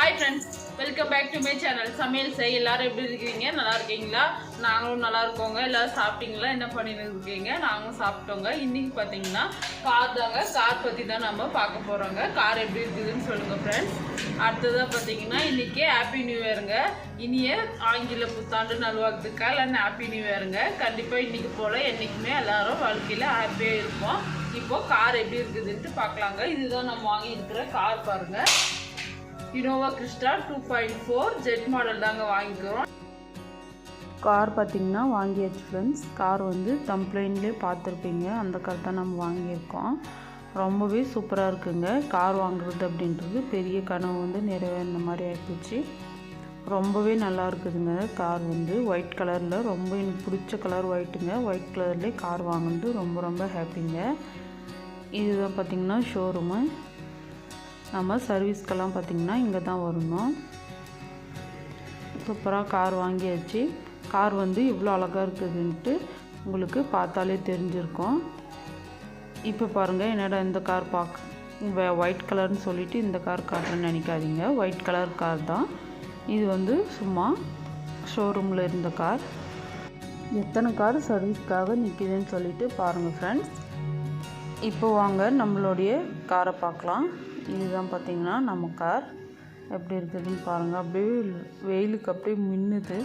Hi friends welcome back to my channel சமையல் செய் எல்லோரும் எப்படி இருக்கீங்க? நல்லா இருக்கீங்களா? நாங்களும் நல்லா இருக்கோங்க. எல்லாரும் சாப்பிட்டீங்களா? என்ன பண்ணிட்டு இருக்கீங்க? நாங்களும் சாப்பிட்டோங்க. இன்றைக்கி பார்த்தீங்கன்னா கார் தாங்க. கார் பற்றி தான் நம்ம பார்க்க போகிறோங்க கார் எப்படி இருக்குதுன்னு சொல்லுங்கள் ஃப்ரெண்ட்ஸ் அடுத்ததாக பார்த்தீங்கன்னா இன்னைக்கு ஹாப்பி நியூ இயருங்க இனிய ஆங்கில புத்தாண்டு நல்வாழ்த்துக்கள் அண்ட் ஹாப்பி நியூ இயருங்க கண்டிப்பாக இன்றைக்கி போல் என்றைக்குமே எல்லாரும் வாழ்க்கையில் ஹாப்பியாக இருப்போம். இப்போது கார் எப்படி இருக்குதுன்ட்டு பார்க்கலாங்க. இதுதான் நம்ம வாங்கியிருக்கிற கார் பாருங்கள் Innova Crysta two point four Z model தாங்க வாங்கிக்கிறோம். கார் பார்த்திங்கன்னா வாங்கியாச்சு ஃப்ரெண்ட்ஸ் கார் வந்து கம்ப்ளைண்ட்லேயே பார்த்துருப்பீங்க. அந்த கார் தான் நம்ம வாங்கியிருக்கோம். ரொம்பவே சூப்பராக இருக்குங்க. கார் வாங்குறது அப்படின்றது பெரிய கனவு வந்து நிறைவேறின மாதிரி ஆகிப்போச்சு ரொம்பவே நல்லா இருக்குதுங்க. கார் வந்து ஒயிட் கலரில் ரொம்ப எனக்கு பிடிச்ச கலர் ஒயிட்டுங்க ஒயிட் கலர்லேயே கார் வாங்கினது ரொம்ப ரொம்ப ஹாப்பிங்க இதுதான் பார்த்திங்கன்னா ஷோரூமு நம்ம சர்வீஸ்க்கெல்லாம் பார்த்திங்கன்னா இங்கே தான் வரணும் சூப்பராக கார் வாங்கியாச்சு. கார் வந்து இவ்வளோ அழகாக இருக்குதுன்ட்டு உங்களுக்கு பார்த்தாலே தெரிஞ்சிருக்கும். இப்போ பாருங்கள் என்னடா இந்த கார் பார்க்க ஒயிட் கலர்னு சொல்லிவிட்டு இந்த கார் காட்டுறேன்னு நினைக்காதீங்க. ஒயிட் கலர் கார் தான். இது வந்து சும்மா ஷோரூமில் இருந்த கார். எத்தனை கார் சர்வீஸ்க்காக நிற்கிதுன்னு சொல்லிவிட்டு பாருங்கள் ஃப்ரெண்ட்ஸ் இப்போ வாங்க நம்மளுடைய காரை பார்க்கலாம். இதுதான் பார்த்திங்கன்னா நம்ம கார். எப்படி இருக்குதுன்னு பாருங்கள் அப்படியே வெயிலுக்கு அப்படியே மின்னுது.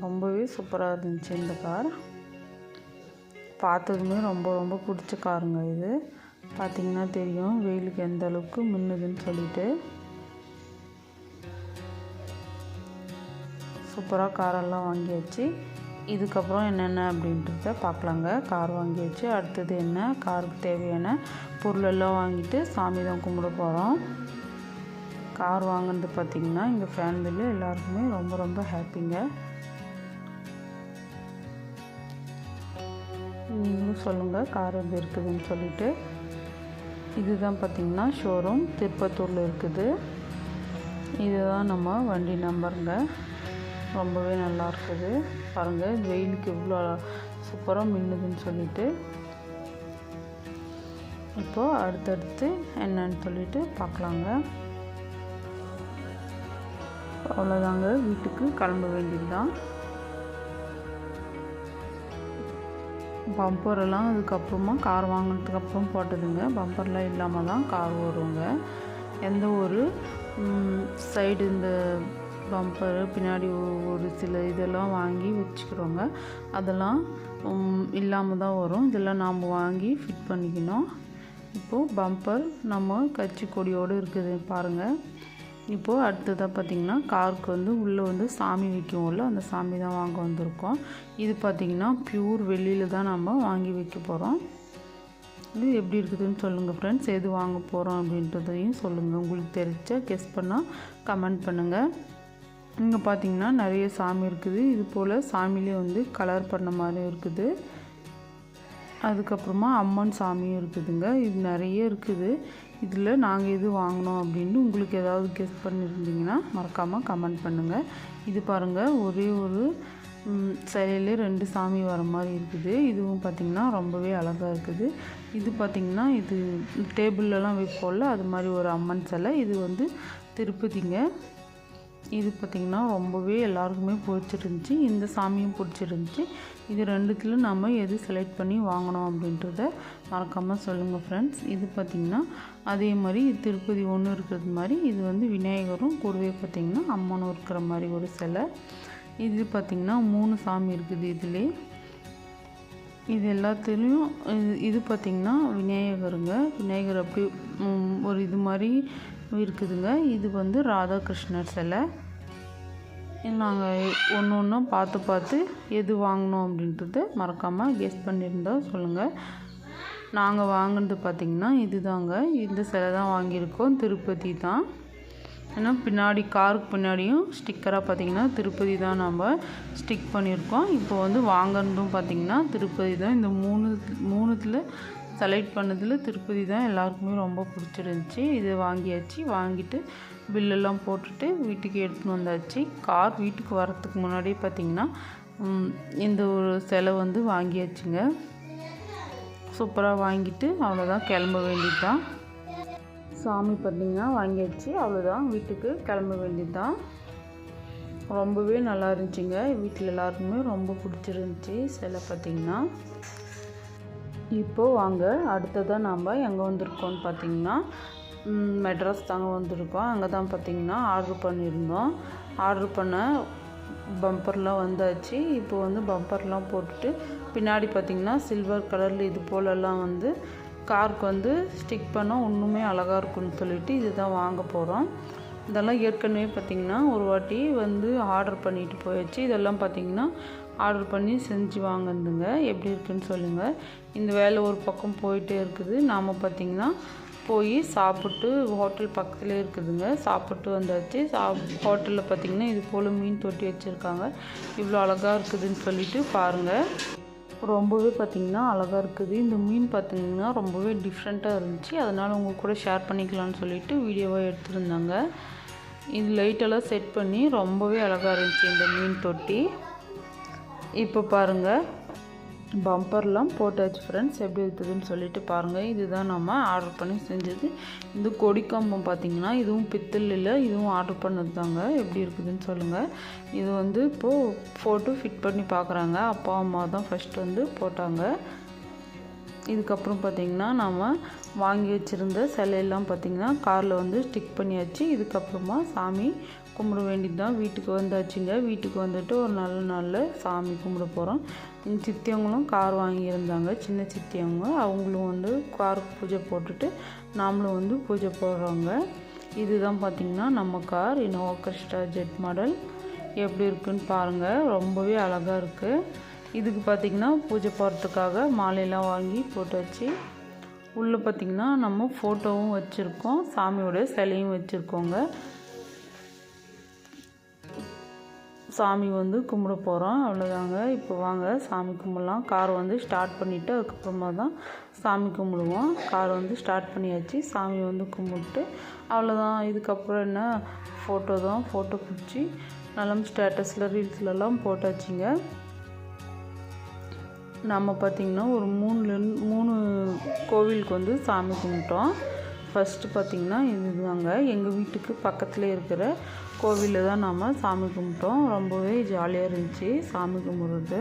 ரொம்பவே சூப்பராக இருந்துச்சு இந்த கார். பார்த்ததுமே ரொம்ப ரொம்ப பிடிச்ச காருங்க இது. பார்த்திங்கன்னா தெரியும் வெயிலுக்கு எந்த அளவுக்கு மின்னுதுன்னு சொல்லிட்டு. சூப்பராக காரெல்லாம் வாங்கியாச்சு. இதுக்கப்புறம் என்னென்ன அப்படின்றத பார்க்கலாங்க. கார் வாங்கியாச்சு. அடுத்தது என்ன? காருக்கு தேவையான பொருளெல்லாம் வாங்கிட்டு சாமி தான் கும்பிட போகிறோம் கார் வாங்கினது பார்த்திங்கன்னா எங்கள் ஃபேமிலியில் எல்லாருக்குமே ரொம்ப ரொம்ப ஹாப்பிங்க நீங்களும் சொல்லுங்கள் கார் எப்படி இருக்குதுன்னு சொல்லிட்டு. இதுதான் பார்த்திங்கன்னா ஷோரூம் திருப்பத்தூரில் இருக்குது. இதுதான் நம்ம வண்டி நம்பருங்க ரொம்பவே நல்லா இருக்குது. பாருங்கள் வெயிலுக்கு இவ்வளோ சூப்பராக மின்னுதுன்னு சொல்லிட்டு. இப்போது அடுத்தடுத்து என்னன்னு சொல்லிட்டு பார்க்கலாங்க அவ்வளோதாங்க வீட்டுக்கு கிளம்ப வேண்டியது தான் பம்பரெல்லாம் அதுக்கப்புறமா கார் வாங்கினதுக்கப்புறம் போட்டதுங்க. பம்பர்லாம் இல்லாமல் தான் கார் வருங்க எந்த ஒரு சைடு இந்த பம்பரு பின்னாடி ஒரு சில இதெல்லாம் வாங்கி வச்சுக்கிறோங்க. அதெல்லாம் இல்லாமல் தான் வரும். இதெல்லாம் நாம் வாங்கி ஃபிட் பண்ணிக்கணும். இப்போது பம்பர் நம்ம கட்சி கொடியோடு இருக்குது பாருங்கள் இப்போது அடுத்ததாக பார்த்திங்கன்னா காருக்கு வந்து உள்ளே வந்து சாமி வைக்கும்ல அந்த சாமி தான் வாங்க வந்திருக்கோம். இது பார்த்திங்கன்னா ப்யூர் வெளியில் தான் நம்ம வாங்கி வைக்க போகிறோம் இது எப்படி இருக்குதுன்னு சொல்லுங்கள் ஃப்ரெண்ட்ஸ் எது வாங்க போகிறோம் அப்படின்றதையும் சொல்லுங்கள் உங்களுக்கு தெரிஞ்ச கெஸ் பண்ணால் கமெண்ட் பண்ணுங்கள் இங்கே பார்த்தீங்கன்னா நிறைய சாமி இருக்குது. இது போல் சாமிலே வந்து கலர் பண்ண மாதிரி இருக்குது. அதுக்கப்புறமா அம்மன் சாமியும் இருக்குதுங்க. இது நிறைய இருக்குது. இதில் நாங்கள் எது வாங்கினோம் அப்படின்னு உங்களுக்கு ஏதாவது கெஸ்ட் பண்ணியிருந்தீங்கன்னா மறக்காமல் கமெண்ட் பண்ணுங்கள் இது பாருங்கள் ஒரே ஒரு சிலையிலே ரெண்டு சாமி வர மாதிரி இருக்குது. இதுவும் பார்த்திங்கன்னா ரொம்பவே அழகாக இருக்குது. இது பார்த்திங்கன்னா இது டேபிள்லலாம் வைப்போம்ல அது மாதிரி ஒரு அம்மன் சிலை. இது வந்து திருப்பதிங்க. இது பார்த்திங்கன்னா ரொம்பவே எல்லாருக்குமே பிடிச்சிருந்துச்சி. இந்த சாமியும் பிடிச்சிருந்துச்சி. இது ரெண்டுத்தில் நம்ம எது செலக்ட் பண்ணி வாங்கினோம் அப்படின்றத மறக்காமல் சொல்லுங்கள் ஃப்ரெண்ட்ஸ் இது பார்த்திங்கன்னா அதே மாதிரி திருப்பதி ஒன்று இருக்கிறது மாதிரி இது வந்து விநாயகரும் கூடவே பார்த்திங்கன்னா அம்மனும் இருக்கிற மாதிரி ஒரு சிலை. இது பார்த்திங்கன்னா மூணு சாமி இருக்குது இதிலே இது எல்லாத்துலேயும் இது இது பார்த்திங்கன்னா விநாயகருங்க. விநாயகர் அப்படி ஒரு இது மாதிரி இருக்குதுங்க. இது வந்து ராதாகிருஷ்ணர் சிலை. நாங்கள் ஒன்று ஒன்றும் பார்த்து பார்த்து எது வாங்கினோம் அப்படின்றத மறக்காமல் கெஸ் பண்ணியிருந்தால் சொல்லுங்கள் நாங்கள் வாங்கினது பார்த்திங்கன்னா இது தாங்க இந்த சிலை தான் வாங்கியிருக்கோம். திருப்பதி தான். ஏன்னா பின்னாடி காருக்கு பின்னாடியும் ஸ்டிக்கராக பார்த்திங்கன்னா திருப்பதி தான் நம்ம ஸ்டிக் பண்ணியிருக்கோம். இப்போ வந்து வாங்கினதும் பார்த்திங்கன்னா திருப்பதி தான். இந்த மூணு மூணுத்தில் செலக்ட் பண்ணதில் திருப்பதி தான் எல்லாருக்குமே ரொம்ப பிடிச்சிருந்துச்சி. இது வாங்கியாச்சு. வாங்கிட்டு பில்லெல்லாம் போட்டுட்டு வீட்டுக்கு எடுத்துன்னு வந்தாச்சு. கார் வீட்டுக்கு வரத்துக்கு முன்னாடியே பார்த்திங்கன்னா இந்த ஒரு சிலை வந்து வாங்கியாச்சுங்க. சூப்பராக வாங்கிட்டு அவ்வளோதான் கிளம்ப வேண்டியது தான் சாமி பார்த்திங்கன்னா வாங்கியாச்சு. அவ்வளோதான் வீட்டுக்கு கிளம்ப வேண்டியது தான் ரொம்பவே நல்லா இருந்துச்சுங்க. வீட்டில் எல்லாருக்குமே ரொம்ப பிடிச்சிருந்துச்சி சிலை பார்த்திங்கன்னா இப்போது வாங்க அடுத்ததாக நாம் எங்கே வந்திருக்கோம்னு பார்த்திங்கன்னா மெட்ராஸ் தாங்க வந்திருக்கோம். அங்கே தான் பார்த்திங்கன்னா ஆர்டர் பண்ணியிருந்தோம். ஆர்டர் பண்ண பம்பர்லாம் வந்தாச்சு. இப்போ வந்து பம்பர்லாம் போட்டுட்டு பின்னாடி பார்த்திங்கன்னா சில்வர் கலரில் இது போலெல்லாம் வந்து காருக்கு வந்து ஸ்டிக் பண்ணால் இன்னுமே அழகாக இருக்கும்னு சொல்லிட்டு இதுதான் வாங்க போகிறோம் இதெல்லாம் ஏற்கனவே பார்த்திங்கன்னா ஒரு வாட்டி வந்து ஆர்டர் பண்ணிட்டு போயாச்சு. இதெல்லாம் பார்த்திங்கன்னா ஆர்டர் பண்ணி செஞ்சு வாங்கினதுங்க. எப்படி இருக்குன்னு சொல்லுங்கள் இந்த வேலை ஒரு பக்கம் போயிட்டே இருக்குது. நாம் பார்த்திங்கன்னா போய் சாப்பிட்டு ஹோட்டல் பக்கத்துலேயே இருக்குதுங்க. சாப்பிட்டு வந்தாச்சு. சா ஹோட்டலில் பார்த்திங்கன்னா இது போல் மீன் தொட்டி வச்சுருக்காங்க. இவ்வளோ அழகாக இருக்குதுன்னு சொல்லிட்டு பாருங்கள் ரொம்பவே பார்த்திங்கன்னா அழகாக இருக்குது. இந்த மீன் பார்த்திங்கன்னா ரொம்பவே டிஃப்ரெண்ட்டாக இருந்துச்சு. அதனால் உங்கள் கூட ஷேர் பண்ணிக்கலாம்னு சொல்லிட்டு வீடியோவாக எடுத்துருந்தாங்க. இது லைட்டெல்லாம் செட் பண்ணி ரொம்பவே அழகாக இருந்துச்சு இந்த மீன் தொட்டி. இப்போ பாருங்கள் பம்பர்லாம் போட்டாச்சு ஃப்ரெண்ட்ஸ் எப்படி இருக்குதுன்னு சொல்லிட்டு பாருங்கள் இதுதான் நம்ம ஆர்டர் பண்ணி செஞ்சது. இந்த கொடிக்கம்பம் பார்த்தீங்கன்னா இதுவும் பித்தளையில் இதுவும் ஆர்டர் பண்ணது தாங்க எப்படி இருக்குதுன்னு சொல்லுங்கள் இது வந்து இப்போது ஃபோட்டோ ஃபிட் பண்ணி பார்க்குறாங்க அப்பா அம்மா தான் ஃபஸ்ட் வந்து போட்டாங்க. இதுக்கப்புறம் பார்த்திங்கன்னா நம்ம வாங்கி வச்சுருந்த சிலையெல்லாம் பார்த்திங்கன்னா காரில் வந்து ஸ்டிக் பண்ணியாச்சு. இதுக்கப்புறமா சாமி கும்பிட வேண்டியது தான் வீட்டுக்கு வந்தாச்சுங்க. வீட்டுக்கு வந்துட்டு ஒரு நல்ல நாளில் சாமி கும்பிட போகிறோம் எங்கள் சித்தியவங்களும் கார் வாங்கியிருந்தாங்க சின்ன சித்தியவங்க. அவங்களும் வந்து காருக்கு பூஜை போட்டுட்டு நாமளும் வந்து பூஜை போடுறோங்க. இதுதான் பார்த்திங்கன்னா நம்ம car. Innova Crysta Z model எப்படி இருக்குன்னு பாருங்கள் ரொம்பவே அழகாக இருக்குது இதுக்கு பார்த்திங்கன்னா பூஜை போடுறதுக்காக மாலையெல்லாம் வாங்கி போட்டாச்சு. உள்ளே பார்த்திங்கன்னா நம்ம ஃபோட்டோவும் வச்சுருக்கோம். சாமியோட சிலையும் வச்சுருக்கோங்க. சாமி வந்து கும்பிட போகிறோம் அவ்வளோதாங்க இப்போ வாங்க சாமி கும்பிடலாம். கார் வந்து ஸ்டார்ட் பண்ணிவிட்டு அதுக்கப்புறமா தான் சாமி கும்பிடுவோம். கார் வந்து ஸ்டார்ட் பண்ணியாச்சு. சாமி வந்து கும்பிட்டு அவ்வளோதான் இதுக்கப்புறம் என்ன? ஃபோட்டோ தான். ஃபோட்டோ பிடிச்சி நல்லா ஸ்டேட்டஸில் ரீல்ஸ்லலாம் போட்டாச்சுங்க. நம்ம பார்த்திங்கன்னா ஒரு மூணுலேருந்து மூணு கோவிலுக்கு வந்து சாமி கும்பிட்டோம். ஃபஸ்ட்டு பார்த்திங்கன்னா இதுதாங்க. எங்கள் வீட்டுக்கு பக்கத்தில் இருக்கிற கோவிலில் தான் நாம் சாமி கும்பிட்டோம். ரொம்பவே ஜாலியாக இருந்துச்சு. சாமி கும்பிட்றது.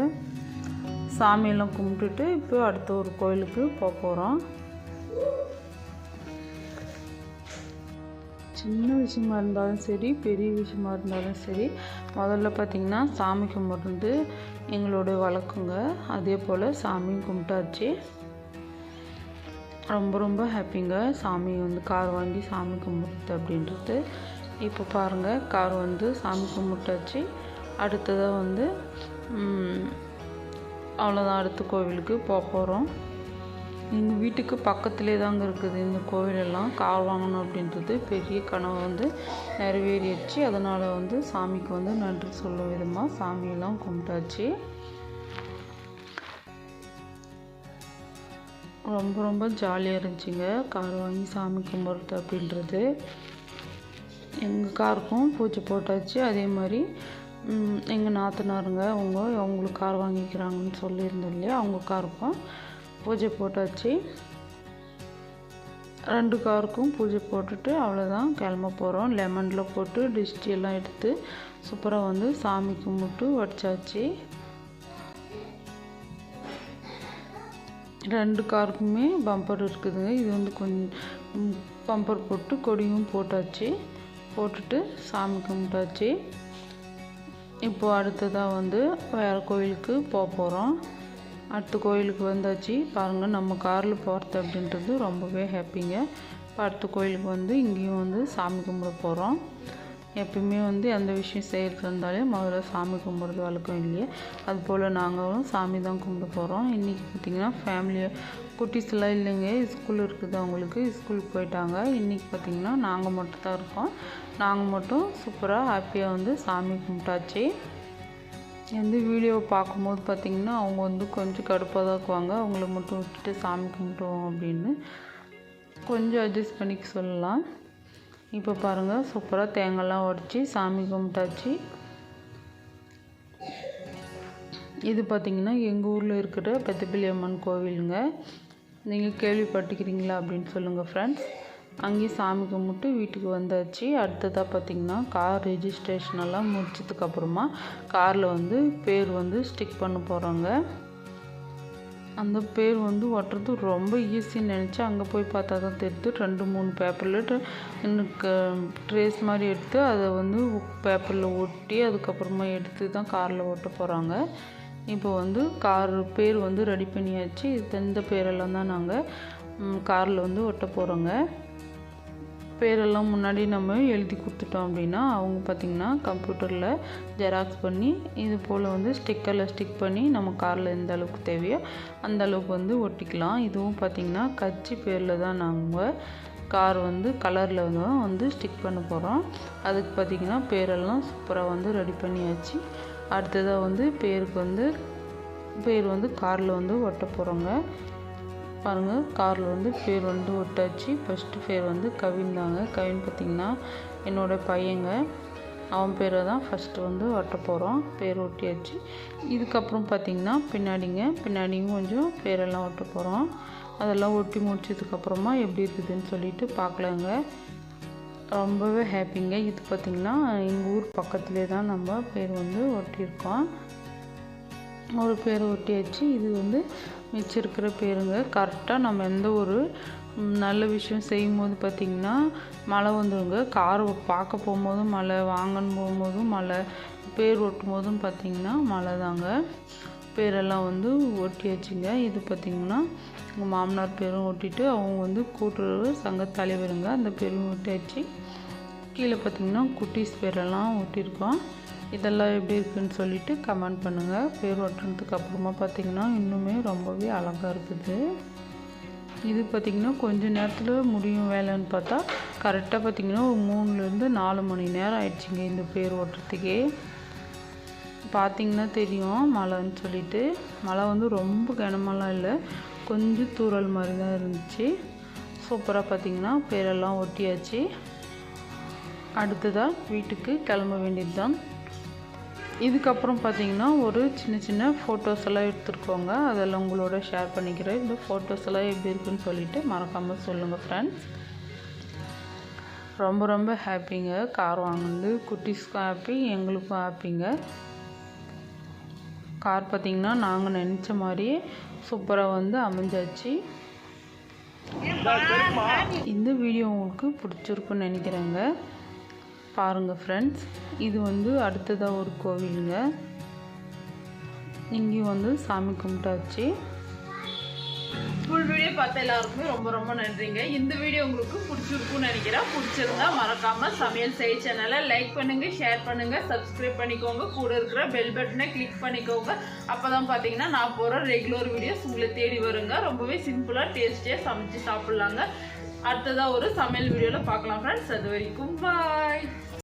சாமியெல்லாம் கும்பிட்டுட்டு இப்போ அடுத்த ஒரு கோவிலுக்கு போக போகிறோம் சின்ன விஷயமா இருந்தாலும் சரி பெரிய விஷயமா இருந்தாலும் சரி முதல்ல பார்த்திங்கன்னா சாமி கும்பிட்றது எங்களோட வழக்கங்க. அதே போல் சாமியும் கும்பிட்டாச்சு. ரொம்ப ரொம்ப ஹாப்பிங்க சாமி வந்து கார் வாங்கி சாமி கும்பிடுறது அப்படின்றது. இப்போ பாருங்கள் கார் வந்து சாமி கும்பிட்டாச்சு. அடுத்ததாக வந்து அவ்வளோதான் அடுத்த கோவிலுக்கு போக போகிறோம் எங்கள் வீட்டுக்கு பக்கத்துலேயே தாங்க இருக்குது இந்த கோவிலெல்லாம். கார் வாங்கணும் அப்படின்றது பெரிய கனவு வந்து நிறைவேறிடுச்சு. அதனால் வந்து சாமிக்கு வந்து நன்றி சொல்லும் விதமாக சாமியெல்லாம் கும்பிட்டாச்சு. ரொம்ப ரொம்ப ஜாலியாக இருந்துச்சுங்க. கார் வாங்கி சாமி கும்பிட்றது அப்படின்றது. எங்கள் காருக்கும் பூஜை போட்டாச்சு. அதே மாதிரி எங்கள் நாத்தனாருங்க அவங்க அவங்களுக்கு கார் வாங்கிக்கிறாங்கன்னு சொல்லியிருந்தோம் இல்லையா? அவங்க காருக்கும் பூஜை போட்டாச்சு. ரெண்டு காருக்கும் பூஜை போட்டுட்டு அவ்வளோதான் கிளம்ப போகிறோம் லெமனில் போட்டு டிஸ்டி எல்லாம் எடுத்து சூப்பராக வந்து சாமி கும்பிட்டு வடிச்சாச்சு ரெண்டு காருக்குமே பம்பர் இருக்குதுங்க இது வந்து கொஞ்சம் பம்பர் போட்டு கொடியும் போட்டாச்சு. போட்டுட்டு சாமி கும்பிட்டாச்சு. இப்போ அடுத்ததாக வந்து வேறு கோயிலுக்கு போக போகிறோம் அடுத்த கோயிலுக்கு வந்தாச்சு. பாருங்கள் நம்ம காரில் போகிறது அப்படின்றது ரொம்பவே ஹாப்பிங்க இப்போ அடுத்த கோயிலுக்கு வந்து இங்கேயும் வந்து சாமி கும்பிட போகிறோம் எப்பயுமே வந்து எந்த விஷயம் செய்கிறது இருந்தாலே முதல்ல சாமி கும்பிட்றது வழக்கம் இல்லையே. அதுபோல் நாங்களும் சாமி தான் கும்பிட போகிறோம் இன்றைக்கி பார்த்திங்கன்னா ஃபேமிலியாக குட்டீஸ்லாம் இல்லைங்க. ஸ்கூல் இருக்குது அவங்களுக்கு. ஸ்கூலுக்கு போயிட்டாங்க. இன்றைக்கி பார்த்திங்கன்னா நாங்கள் மட்டும் தான் இருக்கோம். நாங்கள் மட்டும் சூப்பராக ஹாப்பியாக வந்து சாமி கும்பிட்டாச்சு. வந்து வீடியோவை பார்க்கும்போது பார்த்திங்கன்னா அவங்க வந்து கொஞ்சம் கடுப்பாக தான் இருக்குவாங்க. அவங்கள மட்டும் விட்டுட்டு சாமி கும்பிட்டுவோம் அப்படின்னு. கொஞ்சம் அட்ஜஸ்ட் பண்ணிக்க சொல்லலாம். இப்போ பாருங்கள் சூப்பராக தேங்காய்லாம் உடச்சி சாமி கும்பிட்டாச்சு. இது பார்த்திங்கன்னா எங்கள் ஊரில் இருக்கிற பெத்தப்பிள்ளி அம்மன் கோவிலுங்க. நீங்கள் கேள்விப்பட்டுக்கிறீங்களா அப்படின்னு சொல்லுங்கள் ஃப்ரெண்ட்ஸ் அங்கேயும் சாமி கும்பிட்டு வீட்டுக்கு வந்தாச்சு. அடுத்ததாக பார்த்திங்கன்னா கார் ரிஜிஸ்ட்ரேஷனெல்லாம் முடிச்சதுக்கப்புறமா காரில் வந்து பேர் வந்து ஸ்டிக் பண்ண போகிறோங்க அந்த பேர் வந்து ஒட்டுறது ரொம்ப ஈஸின்னு நினச்சி அங்கே போய் பார்த்தா தான் தெரியுது. ரெண்டு மூணு பேப்பரில் எனக்கு ட்ரேஸ் மாதிரி எடுத்து அதை வந்து பேப்பரில் ஒட்டி அதுக்கப்புறமா எடுத்து தான் காரில் ஒட்ட போகிறாங்க இப்போ வந்து கார் பேர் வந்து ரெடி பண்ணியாச்சு. இது இந்த பேரெல்லாம் தான் நாங்கள் காரில் வந்து ஒட்ட போகிறோங்க பேரெல்லாம் முன்னாடி நம்ம எழுதி கொடுத்துட்டோம் அப்படின்னா அவங்க பார்த்திங்கன்னா கம்ப்யூட்டரில் ஜெராக்ஸ் பண்ணி இது போல் வந்து ஸ்டிக்கரில் ஸ்டிக் பண்ணி நம்ம காரில் எந்த அளவுக்கு தேவையோ அந்த அளவுக்கு வந்து ஒட்டிக்கலாம். இதுவும் பார்த்திங்கன்னா கட்சி பேரில் தான் நாங்கள் கார் வந்து கலரில் தான் வந்து ஸ்டிக் பண்ண போகிறோம் அதுக்கு பார்த்திங்கன்னா பேரெல்லாம் சூப்பராக வந்து ரெடி பண்ணியாச்சு. அடுத்ததாக வந்து பேருக்கு வந்து பேர் வந்து காரில் வந்து ஒட்ட போகிறோங்க பாருங்கள் காரில் வந்து பேர் வந்து ஒட்டாச்சு. ஃபஸ்ட்டு பேர் வந்து கவின் தாங்க. கவின் பார்த்திங்கன்னா என்னோடய பையங்க. அவன் பேரை தான் ஃபஸ்ட்டு வந்து ஒட்ட போகிறோம் பேர் ஒட்டியாச்சு. இதுக்கப்புறம் பார்த்திங்கன்னா பின்னாடிங்க. பின்னாடியும் கொஞ்சம் பேரெல்லாம் ஒட்ட போகிறோம் அதெல்லாம் ஒட்டி முடிச்சதுக்கப்புறமா எப்படி இருக்குதுன்னு சொல்லிட்டு பார்க்கலாங்க ரொம்பவே ஹாப்பிங்க இது பார்த்திங்கன்னா எங்கள் ஊர் பக்கத்துலேயே தான் நம்ம பேர் வந்து ஒட்டியிருக்கோம். ஒரு பேரை ஒட்டியாச்சு இது வந்து மிச்சம் இருக்கிற பேருங்க. கரெக்டாக நம்ம எந்த ஒரு நல்ல விஷயம் செய்யும் போது பார்த்திங்கன்னா மழை வந்துடுங்க கார் பார்க்க போகும்போதும் மழை வாங்கன்னு போகும்போதும் மழை பேர் ஒட்டும் போதும் பார்த்திங்கன்னா மழை தாங்க. பேரெல்லாம் வந்து ஒட்டியாச்சுங்க இது பார்த்திங்கன்னா எங்கள் மாமனார் பேரும் ஒட்டிட்டு அவங்க வந்து கூட்டுறவு சங்க தலைவருங்க. அந்த பேரும் ஒட்டியாச்சு கீழே பார்த்தீங்கன்னா குட்டீஸ் பேரெல்லாம் ஒட்டியிருக்கோம். இதெல்லாம் எப்படி இருக்குன்னு சொல்லிட்டு கமெண்ட் பண்ணுங்கள் பேர் ஒட்டுறதுக்கு அப்புறமா பார்த்தீங்கன்னா இன்னுமே ரொம்பவே அழகாக இருக்குது. இது பார்த்திங்கன்னா கொஞ்ச நேரத்தில் முடியும் வேலைன்னு பார்த்தா கரெக்டாக பார்த்திங்கன்னா ஒரு மூணுலேருந்து நாலு மணி நேரம் ஆயிடுச்சுங்க இந்த பேர் ஓட்டுறதுக்கே பார்த்திங்கன்னா தெரியும் மழைன்னு சொல்லிட்டு. மழை வந்து ரொம்ப கனமெல்லாம் இல்லை கொஞ்சம் தூறல் மாதிரி தான் இருந்துச்சு. சூப்பராக பார்த்தீங்கன்னா பேரெல்லாம் ஒட்டியாச்சு. அடுத்ததாக வீட்டுக்கு கிளம்ப வேண்டியது தான் இதுக்கப்புறம் பார்த்தீங்கன்னா ஒரு சின்ன சின்ன ஃபோட்டோஸ் எல்லாம் எடுத்துருக்கோங்க. அதெல்லாம் உங்களோட ஷேர் பண்ணிக்கிறேன். இந்த ஃபோட்டோஸ் எல்லாம் எப்படி இருக்குன்னு சொல்லிட்டு மறக்காமல் சொல்லுங்கள் ஃப்ரெண்ட்ஸ் ரொம்ப ரொம்ப ஹாப்பிங்க கார் வாங்கினது குட்டீஸ்க்கும் ஹாப்பி எங்களுக்கும் ஹாப்பிங்க கார் பார்த்திங்கன்னா நாங்கள் நினச்ச மாதிரியே சூப்பராக வந்து அமைஞ்சாச்சு. இந்த வீடியோ உங்களுக்கு பிடிச்சிருக்குன்னு நினைக்கிறேங்க. பாருங்கள் ஃப்ரெண்ட்ஸ் இது வந்து அடுத்ததாக ஒரு கோவிலுங்க. இங்கேயும் வந்து சாமி கும்பிட்டாச்சு. ஃபுல் வீடியோ பார்த்த எல்லாருக்குமே ரொம்ப ரொம்ப நன்றிங்க. இந்த வீடியோ உங்களுக்கு பிடிச்சிருக்கும்னு நினைக்கிறேன். பிடிச்சிருந்தா மறக்காம சமையல் செய் சேனலை லைக் பண்ணுங்க ஷேர் பண்ணுங்க சப்ஸ்கிரைப் பண்ணிக்கோங்க. கூட இருக்கிற பெல் பட்டனை கிளிக் பண்ணிக்கோங்க. அப்பதான் பார்த்தீங்கன்னா நான் போகிற ரெகுலர் வீடியோஸ் உங்களை தேடி வருங்க. ரொம்பவே சிம்பிளாக டேஸ்டியாக சமைச்சு சாப்பிட்லாங்க. அடுத்ததா ஒரு சமையல் வீடியோல பார்க்கலாம் ஃப்ரெண்ட்ஸ் அது வரைக்கும் பாய்